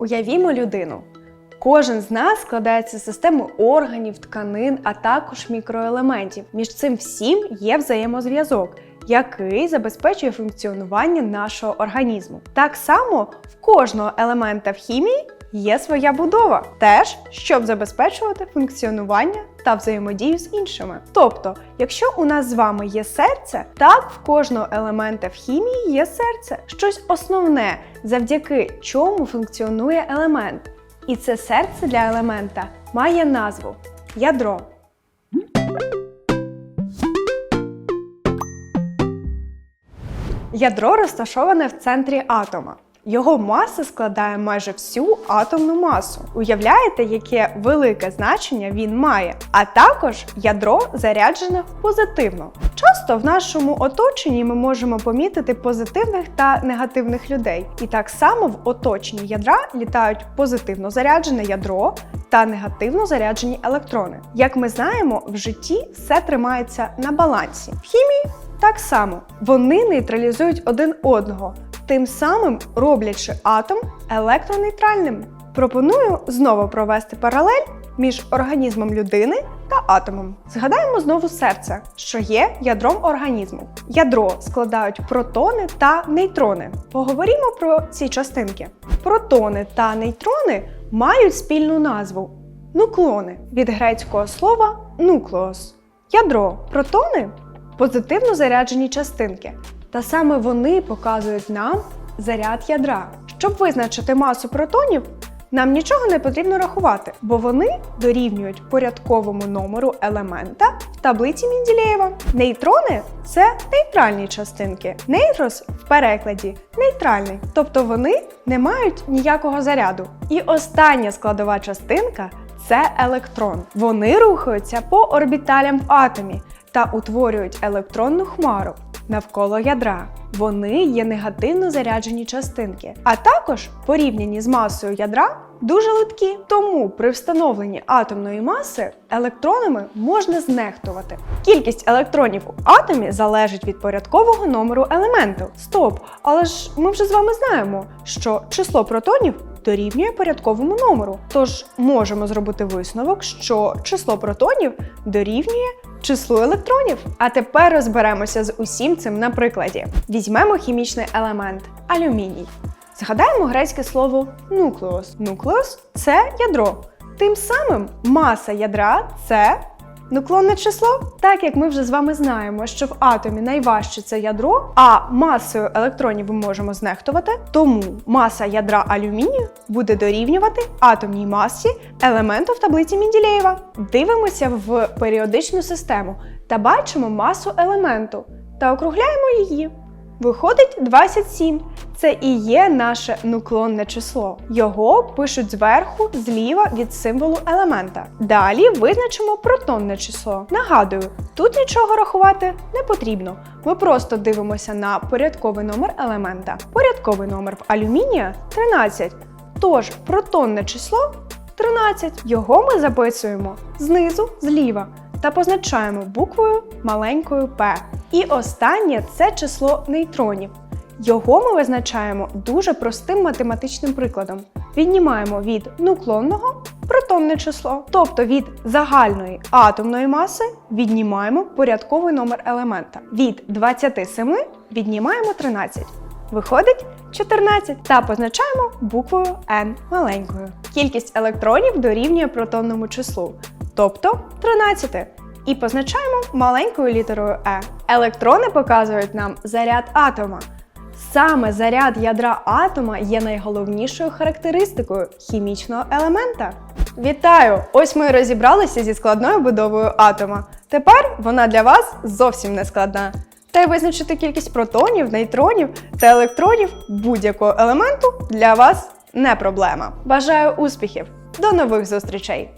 Уявімо людину. Кожен з нас складається з системи органів, тканин, а також мікроелементів. Між цим всім є взаємозв'язок, який забезпечує функціонування нашого організму. Так само в кожного елемента в хімії є своя будова, теж щоб забезпечувати функціонування та взаємодію з іншими. Тобто, якщо у нас з вами є серце, так в кожного елемента в хімії є серце, щось основне, завдяки чому функціонує елемент. І це серце для елемента має назву ядро. Ядро розташоване в центрі атома. Його маса складає майже всю атомну масу. Уявляєте, яке велике значення він має? А також ядро заряджене позитивно. Часто в нашому оточенні ми можемо помітити позитивних та негативних людей. І так само в оточенні ядра літають позитивно заряджене ядро та негативно заряджені електрони. Як ми знаємо, в житті все тримається на балансі. В хімії так само вони нейтралізують один одного, тим самим роблячи атом електронейтральним. Пропоную знову провести паралель між організмом людини та атомом. Згадаємо знову серце, що є ядром організму. Ядро складають протони та нейтрони. Поговоримо про ці частинки. Протони та нейтрони мають спільну назву нуклони від грецького слова нуклеос. Ядро протони позитивно заряджені частинки, та саме вони показують нам заряд ядра. Щоб визначити масу протонів, нам нічого не потрібно рахувати, бо вони дорівнюють порядковому номеру елемента в таблиці Менділеєва. Нейтрони це нейтральні частинки. Нейтрос в перекладі нейтральний, тобто вони не мають ніякого заряду. І остання складова частинка це електрон. Вони рухаються по орбіталям в атомі та утворюють електронну хмару навколо ядра. Вони є негативно заряджені частинки, а також порівняні з масою ядра дуже литкі. Тому при встановленні атомної маси електронами можна знехтувати. Кількість електронів у атомі залежить від порядкового номеру елементу. Стоп! Але ж ми вже з вами знаємо, що число протонів дорівнює порядковому номеру. Тож можемо зробити висновок, що число протонів дорівнює числу електронів. А тепер розберемося з усім цим на прикладі. Візьмемо хімічний елемент алюміній. Згадаємо грецьке слово нуклеос. Нуклеос це ядро. Тим самим маса ядра це нуклонне число. Так як ми вже з вами знаємо, що в атомі найважче це ядро, а масою електронів ми можемо знехтувати, тому маса ядра алюмінію буде дорівнювати атомній масі елементу в таблиці Менділеєва. Дивимося в періодичну систему та бачимо масу елементу та округляємо її. Виходить 27. Це і є наше нуклонне число. Його пишуть зверху, зліва від символу елемента. Далі визначимо протонне число. Нагадую, тут нічого рахувати не потрібно. Ми просто дивимося на порядковий номер елемента. Порядковий номер в алюмінія 13. Тож протонне число 13. Його ми записуємо знизу зліва та позначаємо буквою маленькою P. І останнє це число нейтронів. Його ми визначаємо дуже простим математичним прикладом. Віднімаємо від нуклонного протонне число, тобто від загальної атомної маси віднімаємо порядковий номер елемента. Від 27 віднімаємо 13. Виходить 14 та позначаємо буквою n маленькою. Кількість електронів дорівнює протонному числу, тобто 13. І позначаємо маленькою літерою E. Електрони показують нам заряд атома. Саме заряд ядра атома є найголовнішою характеристикою хімічного елемента. Вітаю! Ось ми розібралися зі складною будовою атома. Тепер вона для вас зовсім не складна. Та й визначити кількість протонів, нейтронів та електронів будь-якого елементу для вас не проблема. Бажаю успіхів! До нових зустрічей!